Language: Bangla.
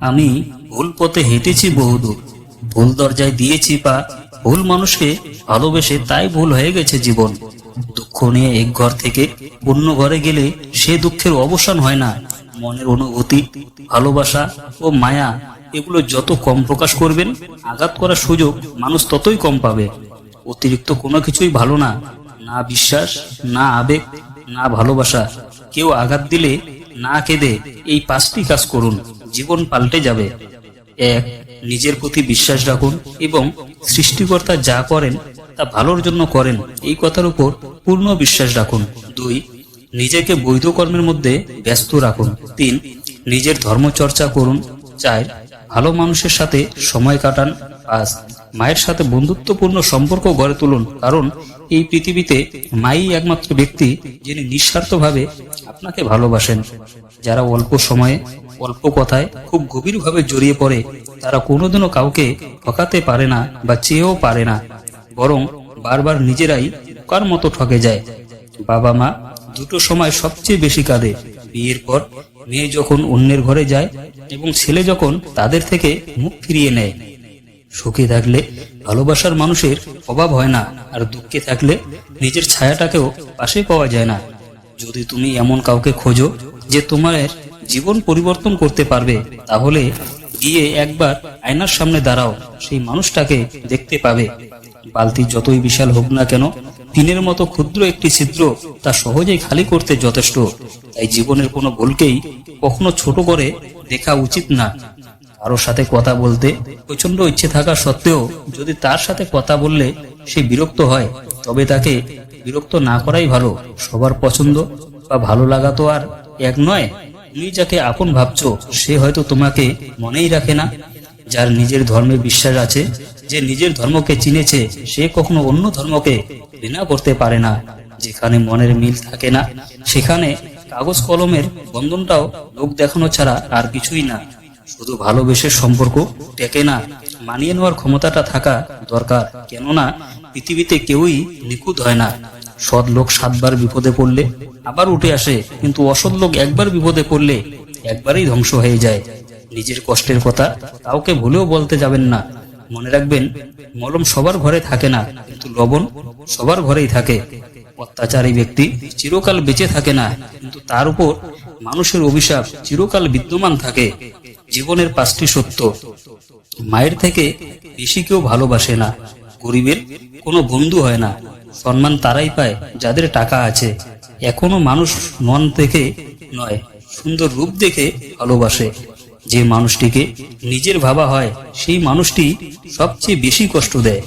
আমি ভুল পথে হেঁটেছি বহুদূর। ভুল দরজায় দিয়েছি পা। ভুল মানুষকে ভালোবেসে তাই ভুল হয়ে গেছে জীবন। দুঃখ নিয়ে এক ঘর থেকে অন্য ঘরে গেলে সে দুঃখের অবসান হয় না। মনের অনুভূতি, ভালোবাসা ও মায়া, এগুলো যত কম প্রকাশ করবেন, আঘাত করার সুযোগ মানুষ ততই কম পাবে। অতিরিক্ত কোনো কিছুই ভালো না। না বিশ্বাস, না আবেগ, না ভালোবাসা। কেউ আঘাত দিলে না কেঁদে এই পাঁচটি কাজ করুন। জীবন পাল্টে যাবে। এক, নিজের প্রতি বিশ্বাস রাখুন এবং সৃষ্টিকর্তা যা করেন তা ভালোর জন্য করেন, এই কথার উপর পূর্ণ বিশ্বাস রাখুন। দুই, নিজেকে বৈধ কর্মের মধ্যে ব্যস্ত রাখুন। তিন, নিজের ধর্ম চর্চা করুন। চার, ভালো মানুষের সাথে সময় কাটান। পাঁচ, মায়ের সাথে বন্ধুত্বপূর্ণ সম্পর্ক গড়ে তুলুন, কারণ এই পৃথিবীতে মাই একমাত্র ব্যক্তি যিনি নিঃস্বার্থভাবে আপনাকে ভালোবাসেন। যারা অল্প সময়ে অল্প কথায় খুব গভীরভাবে জড়িয়ে পড়ে, তারা কোনোদিনও কাউকে ঠকাতে পারে না বা চেয়েও পারে না, বরং বারবার নিজেরাই কার মতো ঠকে যায়। বাবা মা দুটো সময় সবচেয়ে বেশি কাঁদে, বিয়ের পর মেয়ে যখন অন্যের ঘরে যায় এবং ছেলে যখন তাদের থেকে মুখ ফিরিয়ে নেয়। সুখে থাকলে ভালোবাসার মানুষের অভাব হয় না, আর দুঃখে থাকলে নিজের ছায়াটাকেও পাশে পাওয়া যায় না। যদি তুমি এমন কাউকে খোঁজো যে তোমার জীবন পরিবর্তন করতে পারবে, তাহলে গিয়ে একবার আয়নার সামনে দাঁড়াও, সেই মানুষটাকে দেখতে পাবে। বালতি যতই বিশাল হোক না কেন তিনের মতো ক্ষুদ্র একটি ছিদ্র তা সহজেই খালি করতে যথেষ্ট। তাই জীবনের কোনো ভুলকেই কখনো ছোট করে দেখা উচিত না। কারোর সাথে কথা বলতে প্রচণ্ড ইচ্ছে থাকা সত্ত্বেও যদি তার সাথে কথা বললে সে বিরক্ত হয়, তবে তাকে বিরক্ত না করাই ভালো। সবার পছন্দ বা ভালো লাগা তো আর এক নয়। তুমি যাকে আপন ভাবছ, সে হয়তো তোমাকে মনেই রাখে না। যার নিজের ধর্মে বিশ্বাস আছে, যে নিজের ধর্মকে চিনেছে, সে কখনো অন্য ধর্মকে ঘৃণা করতে পারে না। যেখানে মনের মিল থাকে না, সেখানে কাগজ কলমের বন্ধনটাও লোক দেখানো ছাড়া আর কিছুই না। শুধু ভালোবেসে সম্পর্ক টেকে না, মানিয়ে নেওয়ার ক্ষমতাটা থাকা দরকার। কেননা, পৃথিবীতে কেউই নিখুঁত হয় না। সৎ লোক সাতবার বিপদে পড়লে আবার উঠে আসে, কিন্তু অসৎ লোক একবার বিপদে পড়লে একবারেই ধ্বংস হয়ে যায়। নিজের কষ্টের কথা কাউকে ভুলেও বলতে যাবেন না। মনে রাখবেন, মলম সবার ঘরে থাকে না, কিন্তু লবণ সবার ঘরেই থাকে। অত্যাচারী ব্যক্তি চিরকাল বেঁচে থাকে না, কিন্তু তার উপর মানুষের অভিশাপ চিরকাল বিদ্যমান থাকে। জীবনের পাঁচটি সত্য। মায়ের থেকে বেশি কেউ ভালোবাসে না। গরিবের কোনো বন্ধু হয় না। সম্মান তারাই পায় যাদের টাকা আছে। এখনও মানুষ মন থেকে নয়, সুন্দর রূপ দেখে ভালোবাসে। যে মানুষটিকে নিজের ভাবা হয়, সেই মানুষটি সবচেয়ে বেশি কষ্ট দেয়।